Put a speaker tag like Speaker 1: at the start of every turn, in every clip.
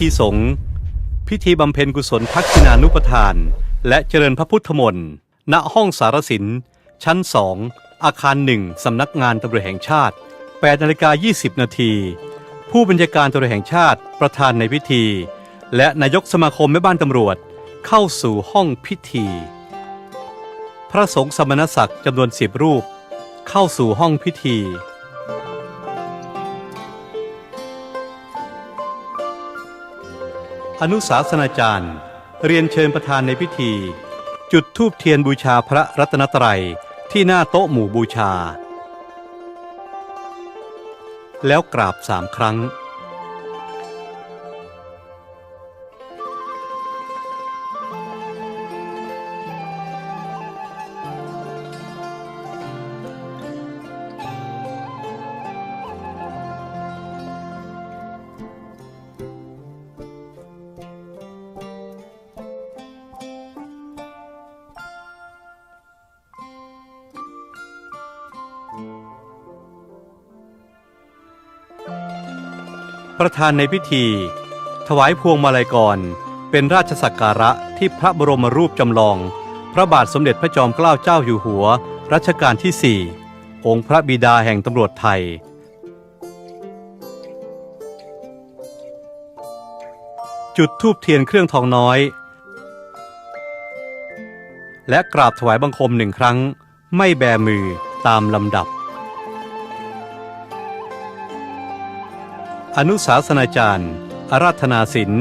Speaker 1: ธีสงฆ์พิธีบำเพ็ญกุศลทักษิณานุปทาน และเจริญพระพุทธมนต์ณห้องสารสิน ชั้น2องอาคาร1สำนักงานตำรวจแห่งชาติ8นาฬิกา20 นาที ผู้บัญชาการตำรวจแห่งชาติประธานในพิธี และนายกสมาคมแม่บ้านตำรวจเข้าสู่ห้องพิธี พระสงฆ์สมณศักดิ์จำนวนสิบรูป เข้าสู่ห้องพิธี อนุสาสนาจารย์ เรียนเชิญประธานในพิธี จุดธูปเทียนบูชาพระรัตนตรัยที่หน้าโต๊ะหมู่บูชา แล้วกราบสามครั้ง ประธานในพิธี ถวายพวงมาลัยก่อนเป็นราชสักการะที่พระบรมรูปจำลอง พระบาทสมเด็จพระจอมเกล้าเจ้าอยู่หัว รัชกาลที่4องค์พระบิดาแห่งตำรวจไทย จุดธูปเทียนเครื่องทองน้อย และกราบถวายบังคมหนึ่งครั้ง ไม่แบมือตามลำดับ อนุสาสนาจารย์ อาราธนาศิล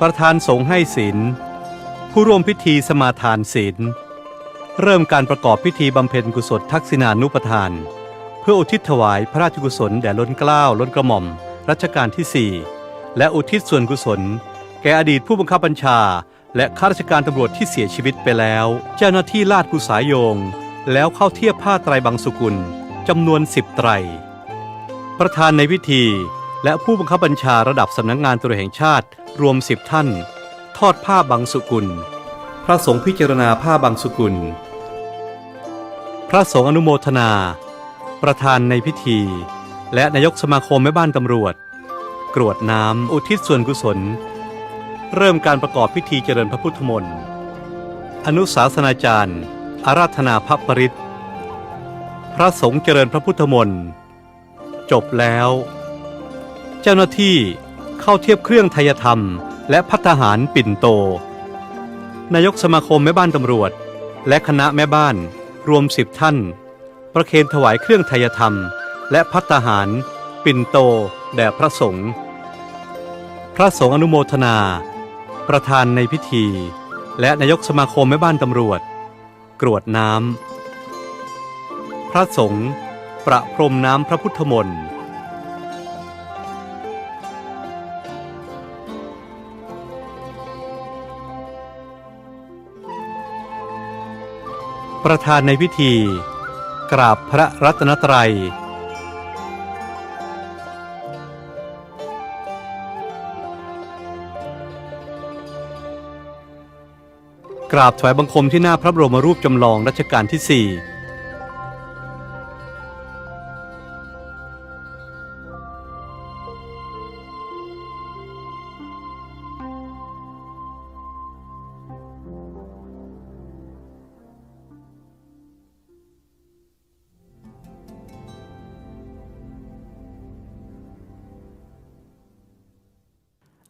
Speaker 1: ประธานสงฆ์ให้ศิลผู้ร่วมพิธีสมาทานศิลเริ่มการประกอบพิธีบำเพ็ญกุศลทักษิณานุปทาน เพื่ออุทิศถวายพระราชกุศลแด่ล้นเกล้าล้นกระหม่อมรัชกาลที่ 4 และอุทิศส่วนกุศล แก่อดีตผู้บังคับบัญชา และข้าราชการตำรวจที่เสียชีวิตไปแล้ว เจ้าหน้าที่ลาดกุสายโยง แล้วเข้าเทียบผ้าไตรบางสุกุลจำนวนสิบไตร ประธานในพิธี และผู้บังคับบัญชาระดับสำนักงานตรวจแห่งชาติรวมสิบท่าน ทอดผ้าบางสุกุล พระสงฆ์พิจารณาผ้าบางสุกุล พระสงฆ์อนุโมทนา ประธานในพิธี และนายกสมาคมแม่บ้านตำรวจ กรวดน้ำอุทิศส่วนกุศล เริ่มการประกอบพิธีเจริญพระพุทธมนต์อนุสาสนาจารย์ อาราธนาพระปริตรพระสงฆ์เจริญพระพุทธมนต์จบแล้ว เจ้าหน้าที่เข้าเทียบเครื่องไทยธรรม และพัฒหารปิ่นโต นายกสมาคมแม่บ้านตำรวจ และคณะแม่บ้านรวมสิบท่าน ประเคนถวายเครื่องไทยธรรม และพัฒหาร ปิ่นโต แด่พระสงฆ์พระสงฆ์อนุโมทนา ประธานในพิธี และนายกสมาคมแม่บ้านตำรวจ กรวดน้ำพระสงฆ์ประพรมน้ำพระพุทธมนต์ ประธานในพิธี กราบพระรัตนตรัย กราบถวายบังคมที่หน้าพระบรมรูปจำลองรัชกาลที่สี่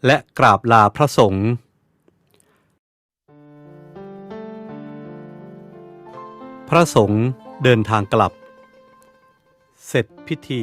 Speaker 1: และกราบลาพระสงฆ์พระสงฆ์เดินทางกลับ เสร็จพิธี